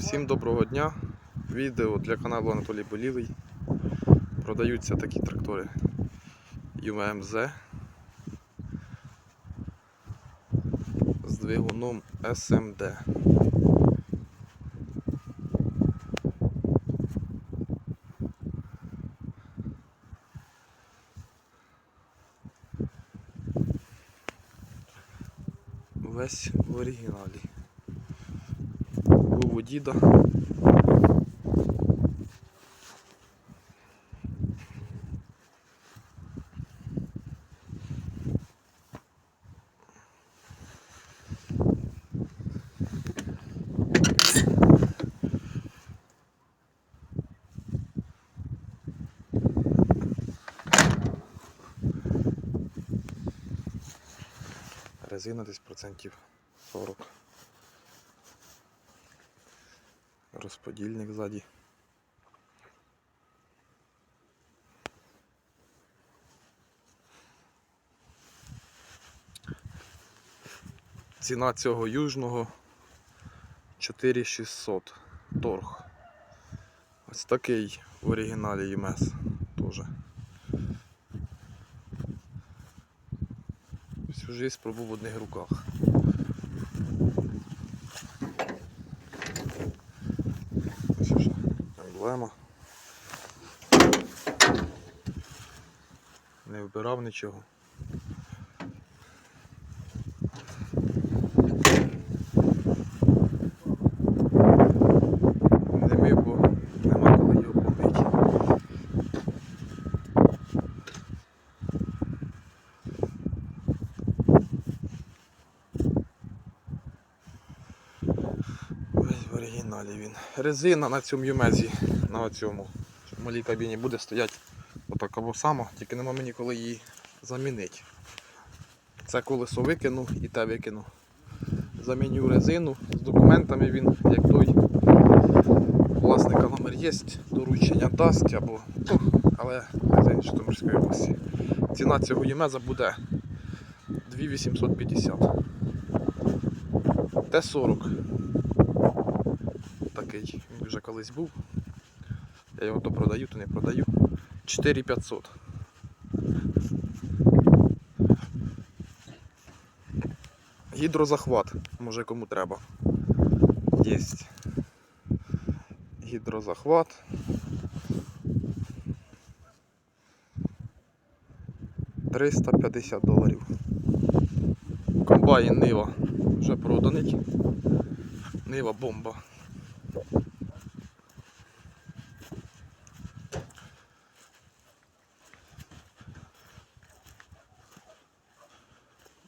Всім доброго дня. Відео для каналу Анатолій Болівий. Продаються такі трактори ЮМЗ з двигуном СМД. Весь в оригіналі. Був у діда. Резина десь процентів 40. Розподільник ззаді. Ціна цього южного 4600 торг. Ось такий в оригіналі ЄМС теж. Всю жизнь пробув в одних руках. Ось вже емблема. Не вбирав нічого. Не мив, бо нема коли його помити. Ось оригіналі він. Резина на цьому юмезі, на цьому. Малій кабіні буде стояти отака само, тільки нема мені коли її замінити. Це колесо викину і те викину. Заміню резину з документами він, як той власника номер є, доручення дасть або. Ну, але це Житомирської області. Ціна цього ємеза буде 2850. Т-40 такий. Він вже колись був. Я його то продаю, то не продаю. 4500. Гідрозахват, може кому треба. Єсть. Гідрозахват. Триста п'ятдесят доларів. Комбайн Нива вже проданий. Нива бомба.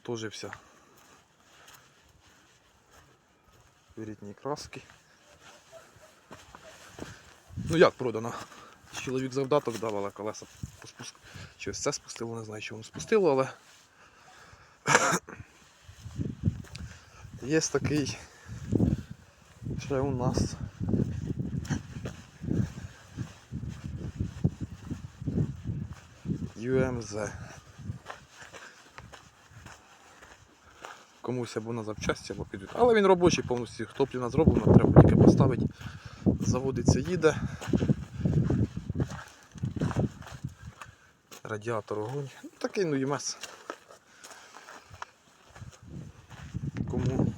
Тоже вся. Вірітні краски. Ну як продано? Чоловік завдаток дав, але колеса поспуск... Щось це спустило, не знаю, воно спустило, але є такий ще у нас UMZ. Комусь або на запчасті, або підуть. Але він робочий повністю топліна зроблена, треба тільки поставити. Заводиться, їде. Радіатор огонь. Ну, такий ну ЄМС. Кому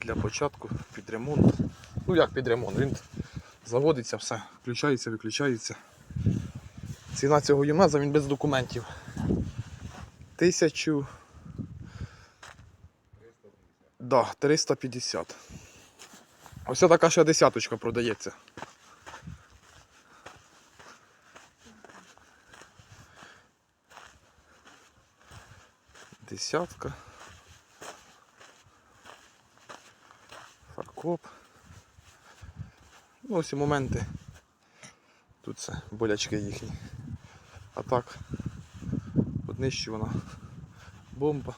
для початку під ремонт. Ну як під ремонт, він заводиться, все, включається, виключається. Ціна цього ЮМЕЗа, він без документів. Тисячу. Да, 350. Ось така ще десяточка продається. Десятка. Фаркоп. Ну, ось і моменти. Тут це болячки їхні. А так, однищувана бомба.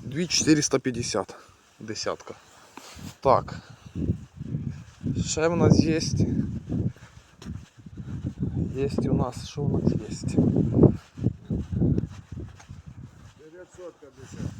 2450 десятка. Так. Ще в нас є. Є у нас, що у нас є? 950.